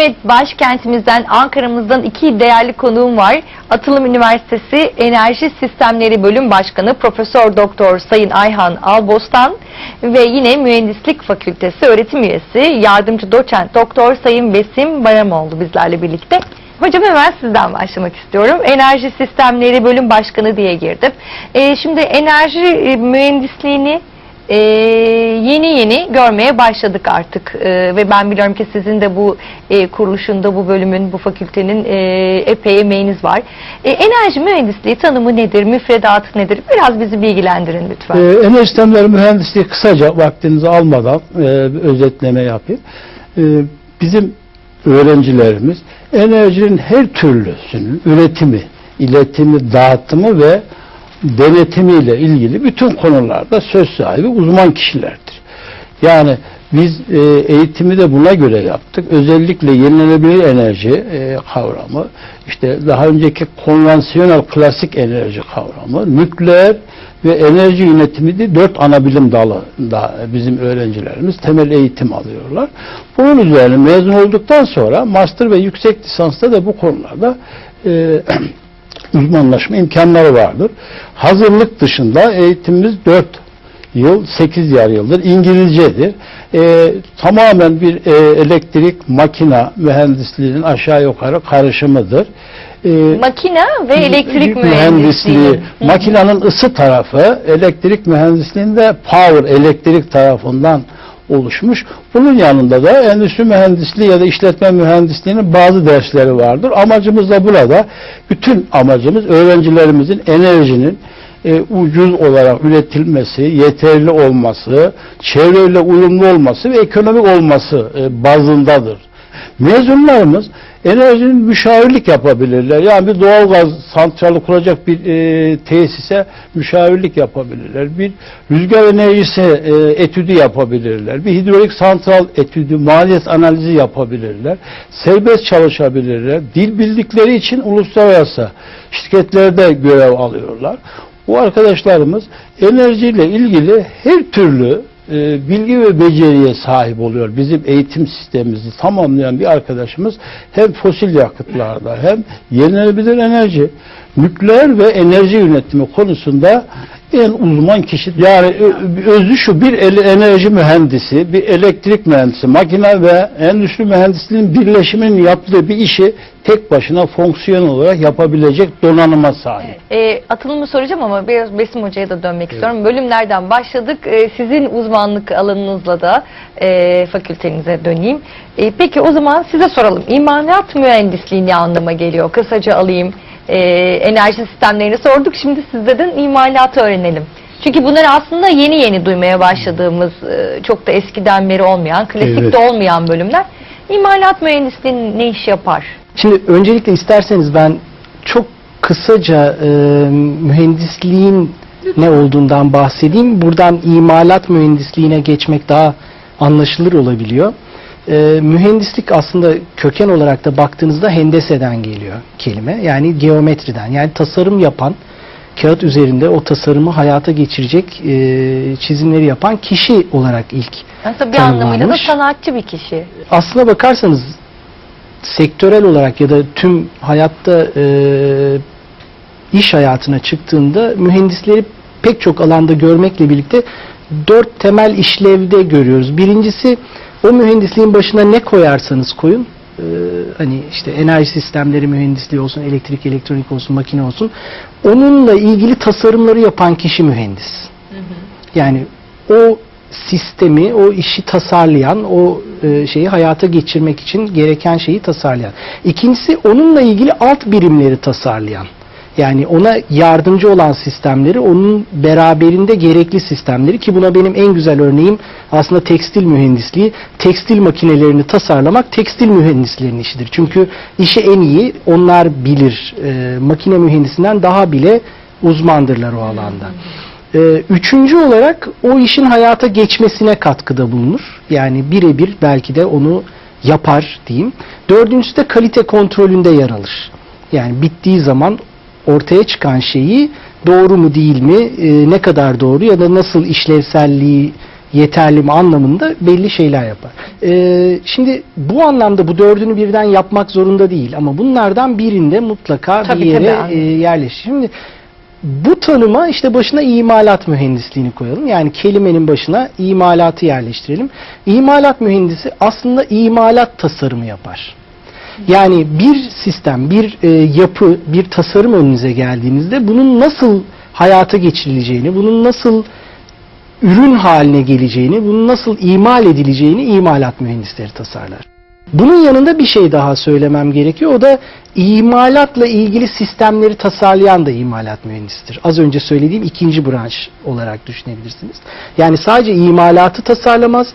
Evet, başkentimizden, Ankara'mızdan iki değerli konuğum var. Atılım Üniversitesi Enerji Sistemleri Bölüm Başkanı Profesör Doktor Sayın Ayhan Albostan ve yine Mühendislik Fakültesi öğretim üyesi yardımcı doçent Doktor Sayın Besim Baramoğlu bizlerle birlikte. Hocam hemen sizden başlamak istiyorum. Enerji Sistemleri Bölüm Başkanı diye girdim. Ee, şimdi enerji e, mühendisliğini ee, yeni yeni görmeye başladık artık Ee, ve ben biliyorum ki sizin de bu e, kuruluşunda bu bölümün bu fakültenin e, epey emeğiniz var. E, enerji mühendisliği tanımı nedir, müfredatı nedir? Biraz bizi bilgilendirin lütfen. Ee, enerji sistemleri mühendisliği kısaca vaktinizi almadan e, özetleme yapayım. Ee, bizim öğrencilerimiz enerjinin her türlüsünün üretimi, iletimi, dağıtımı ve denetimiyle ilgili bütün konularda söz sahibi uzman kişilerdir. Yani biz e, eğitimi de buna göre yaptık. Özellikle yenilenebilir enerji e, kavramı, işte daha önceki konvansiyonel klasik enerji kavramı, nükleer ve enerji yönetimi de dört ana bilim dalında bizim öğrencilerimiz temel eğitim alıyorlar. Bunun üzerine mezun olduktan sonra master ve yüksek lisansta da bu konularda e, uzmanlaşma imkanları vardır. Hazırlık dışında eğitimimiz 4 yıl, 8 yarı yıldır İngilizcedir. Ee, tamamen bir e, elektrik makina mühendisliğinin aşağı yukarı karışımıdır. Ee, Makine ve elektrik mühendisliği, mühendisliği. Hı. makinenin ısı tarafı, elektrik mühendisliğinde power, elektrik tarafından oluşmuş. Bunun yanında da endüstri mühendisliği ya da işletme mühendisliğinin bazı dersleri vardır. Amacımız da burada, bütün amacımız öğrencilerimizin enerjinin e, ucuz olarak üretilmesi, yeterli olması, çevreyle uyumlu olması ve ekonomik olması e, bazındadır. Mezunlarımız enerjinin müşavirlik yapabilirler. Yani bir doğalgaz santrali kuracak bir e, tesise müşavirlik yapabilirler. Bir rüzgar enerjisi e, etüdü yapabilirler. Bir hidrolik santral etüdü, maliyet analizi yapabilirler. Serbest çalışabilirler. Dil bildikleri için uluslararası şirketlerde görev alıyorlar. Bu arkadaşlarımız enerjiyle ilgili her türlü bilgi ve beceriye sahip oluyor. Bizim eğitim sistemimizi tamamlayan bir arkadaşımız hem fosil yakıtlarda hem yenilenebilir enerji, nükleer ve enerji yönetimi konusunda en uzman kişi. Yani özü şu bir enerji mühendisi, bir elektrik mühendisi, makine ve endüstri mühendisliğinin birleşiminin yaptığı bir işi tek başına fonksiyon olarak yapabilecek donanıma sahip. E, atılımı soracağım ama biraz Besim Hoca'ya da dönmek istiyorum. Bölümlerden başladık. E, sizin uzmanlık alanınızla da e, fakültenize döneyim. E, peki o zaman size soralım. İmalat mühendisliği ne anlama geliyor? Kısaca alayım. E, enerji sistemlerini sorduk. Şimdi sizden imalatı öğrenelim. Çünkü bunlar aslında yeni yeni duymaya başladığımız, e, çok da eskiden beri olmayan, klasik Evet. de olmayan bölümler. İmalat mühendisliği ne iş yapar? Şimdi öncelikle isterseniz ben çok kısaca e, mühendisliğin ne olduğundan bahsedeyim. Buradan imalat mühendisliğine geçmek daha anlaşılır olabiliyor. E, mühendislik aslında köken olarak da baktığınızda hendeseden geliyor kelime. Yani geometriden. Yani tasarım yapan, kağıt üzerinde o tasarımı hayata geçirecek e, çizimleri yapan kişi olarak ilk Aslında bir anlamıyla da tanımlanmış. sanatçı bir kişi. aslına bakarsanız sektörel olarak ya da tüm hayatta e, iş hayatına çıktığında mühendisleri pek çok alanda görmekle birlikte dört temel işlevde görüyoruz. Birincisi o mühendisliğin başına ne koyarsanız koyun e, hani işte enerji sistemleri mühendisliği olsun, elektrik, elektronik olsun, makine olsun onunla ilgili tasarımları yapan kişi mühendis. Yani o sistemi, o işi tasarlayan, o e, şeyi hayata geçirmek için gereken şeyi tasarlayan. İkincisi onunla ilgili alt birimleri tasarlayan. Yani ona yardımcı olan sistemleri, onun beraberinde gerekli sistemleri ki buna benim en güzel örneğim aslında tekstil mühendisliği. Tekstil makinelerini tasarlamak tekstil mühendislerinin işidir. Çünkü işi en iyi onlar bilir. E, makine mühendisinden daha bile uzmandırlar o alanda. Ee, Üçüncü olarak o işin hayata geçmesine katkıda bulunur. Yani birebir belki de onu yapar diyeyim. Dördüncüsü de kalite kontrolünde yer alır. Yani bittiği zaman ortaya çıkan şeyi doğru mu değil mi, e, ne kadar doğru ya da nasıl işlevselliği yeterli mi anlamında belli şeyler yapar. Ee, şimdi bu anlamda bu dördünü birden yapmak zorunda değil ama bunlardan birinde mutlaka Tabii, bir yere tabii, e, yerleşir. Şimdi bu tanıma işte başına imalat mühendisliğini koyalım. Yani kelimenin başına imalatı yerleştirelim. İmalat mühendisi aslında imalat tasarımı yapar. Yani bir sistem, bir e, yapı, bir tasarım önünüze geldiğinizde bunun nasıl hayata geçirileceğini, bunun nasıl ürün haline geleceğini, bunun nasıl imal edileceğini imalat mühendisleri tasarlar. Bunun yanında bir şey daha söylemem gerekiyor. O da imalatla ilgili sistemleri tasarlayan da imalat mühendisidir. Az önce söylediğim ikinci branş olarak düşünebilirsiniz. Yani sadece imalatı tasarlamaz,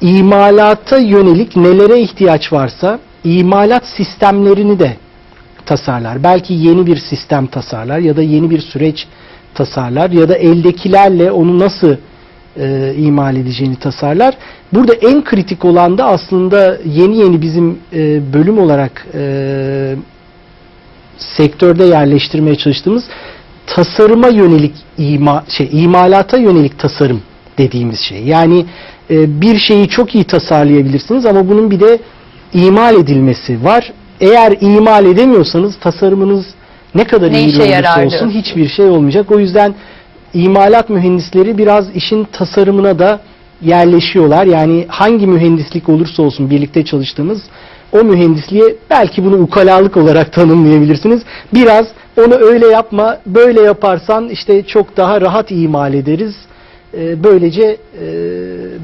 imalata yönelik nelere ihtiyaç varsa imalat sistemlerini de tasarlar. Belki yeni bir sistem tasarlar ya da yeni bir süreç tasarlar ya da eldekilerle onu nasıl e, imal edeceğini tasarlar. Burada en kritik olan da aslında yeni yeni bizim e, bölüm olarak e, sektörde yerleştirmeye çalıştığımız tasarıma yönelik ima, şey imalata yönelik tasarım dediğimiz şey. Yani e, bir şeyi çok iyi tasarlayabilirsiniz ama bunun bir de imal edilmesi var. Eğer imal edemiyorsanız tasarımınız ne kadar Ne iyi olursa olsun hiçbir şey olmayacak. O yüzden imalat mühendisleri biraz işin tasarımına da yerleşiyorlar. Yani hangi mühendislik olursa olsun birlikte çalıştığımız o mühendisliğe belki bunu ukalalık olarak tanımlayabilirsiniz. Biraz onu öyle yapma, böyle yaparsan işte çok daha rahat imal ederiz. Ee, Böylece e,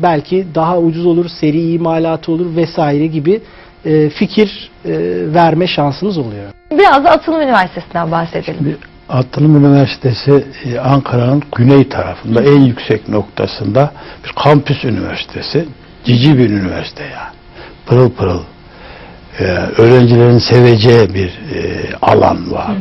belki daha ucuz olur, seri imalatı olur vesaire gibi e, fikir e, verme şansınız oluyor. Biraz da Atılım Üniversitesi'nden bahsedelim. Bir Atılım Üniversitesi Ankara'nın güney tarafında en yüksek noktasında bir kampüs üniversitesi. Cici bir üniversite yani. Pırıl pırıl. E, öğrencilerin seveceği bir e, alan var.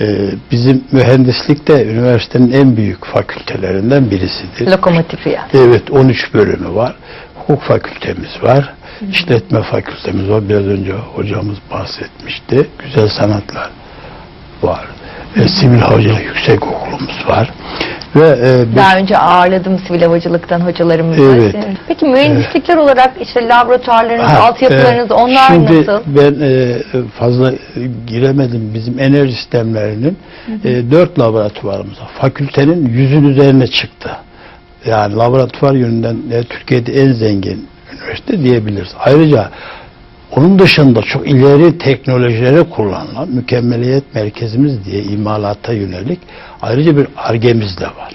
E, bizim mühendislik de üniversitenin en büyük fakültelerinden birisidir. Lokomotifi yani. Evet 13 bölümü var. Hukuk fakültemiz var. İşletme fakültemiz var. Biraz önce hocamız bahsetmişti. Güzel sanatlar var. E, sivil havacılık yüksek okulumuz var. Ve e, Daha önce ağırladım sivil havacılıktan hocalarımızı. Evet. Peki mühendislikler olarak işte laboratuvarlarınız, Ha, altyapılarınız e, onlar şimdi nasıl? ben e, fazla giremedim bizim enerji sistemlerinin e, dört laboratuvarımız var. Fakültenin yüzün üzerine çıktı. Yani laboratuvar yönünden e, Türkiye'de en zengin üniversite diyebiliriz. Ayrıca onun dışında çok ileri teknolojilere kullanılan mükemmeliyet merkezimiz diye imalata yönelik ayrıca bir argemiz de var.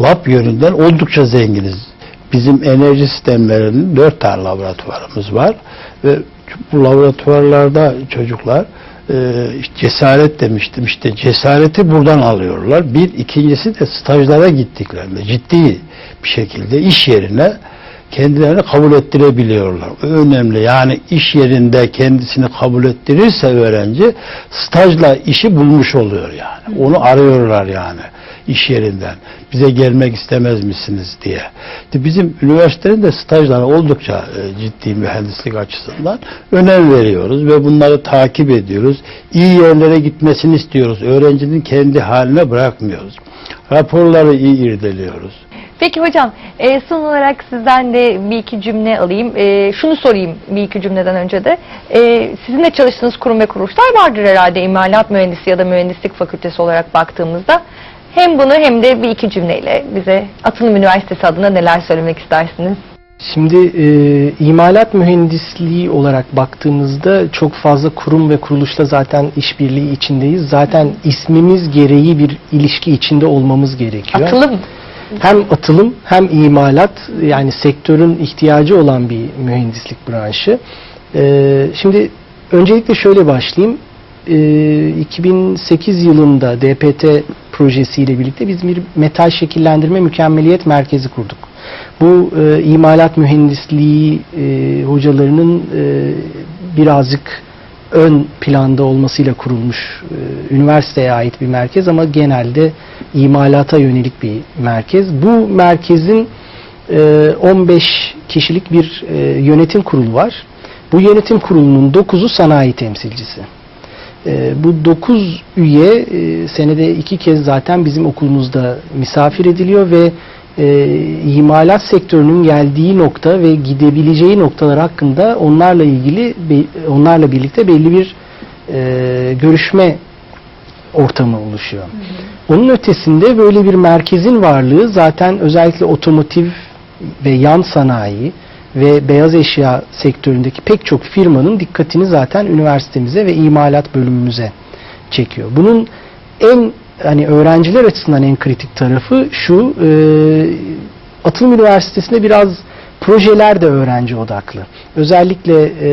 Lab yönünden oldukça zenginiz. Bizim enerji sistemlerinin dört tane laboratuvarımız var ve bu laboratuvarlarda çocuklar e, cesaret demiştim işte cesareti buradan alıyorlar. Bir ikincisi de stajlara gittiklerinde ciddi bir şekilde iş yerine kendilerini kabul ettirebiliyorlar. O önemli. Yani iş yerinde kendisini kabul ettirirse öğrenci stajla işi bulmuş oluyor yani. Onu arıyorlar yani iş yerinden. Bize gelmek istemez misiniz diye. Bizim üniversitenin de stajları oldukça e, ciddi mühendislik açısından önem veriyoruz ve bunları takip ediyoruz. İyi yerlere gitmesini istiyoruz. Öğrencinin kendi haline bırakmıyoruz. Raporları iyi irdeliyoruz. Peki hocam e, son olarak sizden de bir iki cümle alayım. E, şunu sorayım bir iki cümleden önce de. E, sizinle çalıştığınız kurum ve kuruluşlar vardır herhalde imalat mühendisi ya da mühendislik fakültesi olarak baktığımızda. Hem bunu hem de bir iki cümleyle bize Atılım Üniversitesi adına neler söylemek istersiniz? Şimdi e, imalat mühendisliği olarak baktığımızda çok fazla kurum ve kuruluşla zaten işbirliği içindeyiz. Zaten ismimiz gereği bir ilişki içinde olmamız gerekiyor. Atılım. Hem atılım hem imalat yani sektörün ihtiyacı olan bir mühendislik branşı. E, şimdi öncelikle şöyle başlayayım. E, 2008 yılında DPT projesiyle birlikte biz bir metal şekillendirme mükemmeliyet merkezi kurduk. Bu e, imalat mühendisliği e, hocalarının e, birazcık ön planda olmasıyla kurulmuş e, üniversiteye ait bir merkez ama genelde imalata yönelik bir merkez. Bu merkezin e, 15 kişilik bir e, yönetim kurulu var. Bu yönetim kurulunun 9'u sanayi temsilcisi. E, bu 9 üye e, senede iki kez zaten bizim okulumuzda misafir ediliyor ve e, imalat sektörünün geldiği nokta ve gidebileceği noktalar hakkında onlarla ilgili onlarla birlikte belli bir e, görüşme ortamı oluşuyor. Onun ötesinde böyle bir merkezin varlığı zaten özellikle otomotiv ve yan sanayi ve beyaz eşya sektöründeki pek çok firmanın dikkatini zaten üniversitemize ve imalat bölümümüze çekiyor. Bunun en hani öğrenciler açısından en kritik tarafı şu e, Atılım Üniversitesi'nde biraz projeler de öğrenci odaklı. Özellikle e,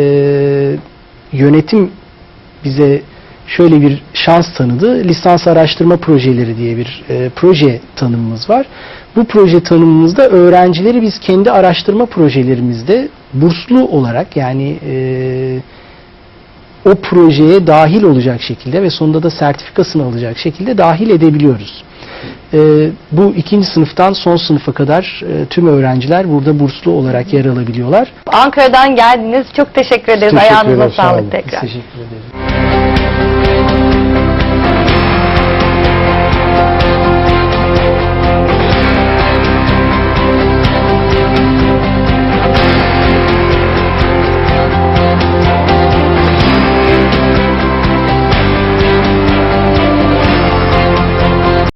yönetim bize şöyle bir şans tanıdı. Lisans araştırma projeleri diye bir e, proje tanımımız var. Bu proje tanımımızda öğrencileri biz kendi araştırma projelerimizde burslu olarak yani e, o projeye dahil olacak şekilde ve sonunda da sertifikasını alacak şekilde dahil edebiliyoruz. E, bu ikinci sınıftan son sınıfa kadar e, tüm öğrenciler burada burslu olarak yer alabiliyorlar. Ankara'dan geldiniz. Çok teşekkür ederiz. Teşekkür Ayağınıza ederim, sağlık tekrar. teşekkür ederiz.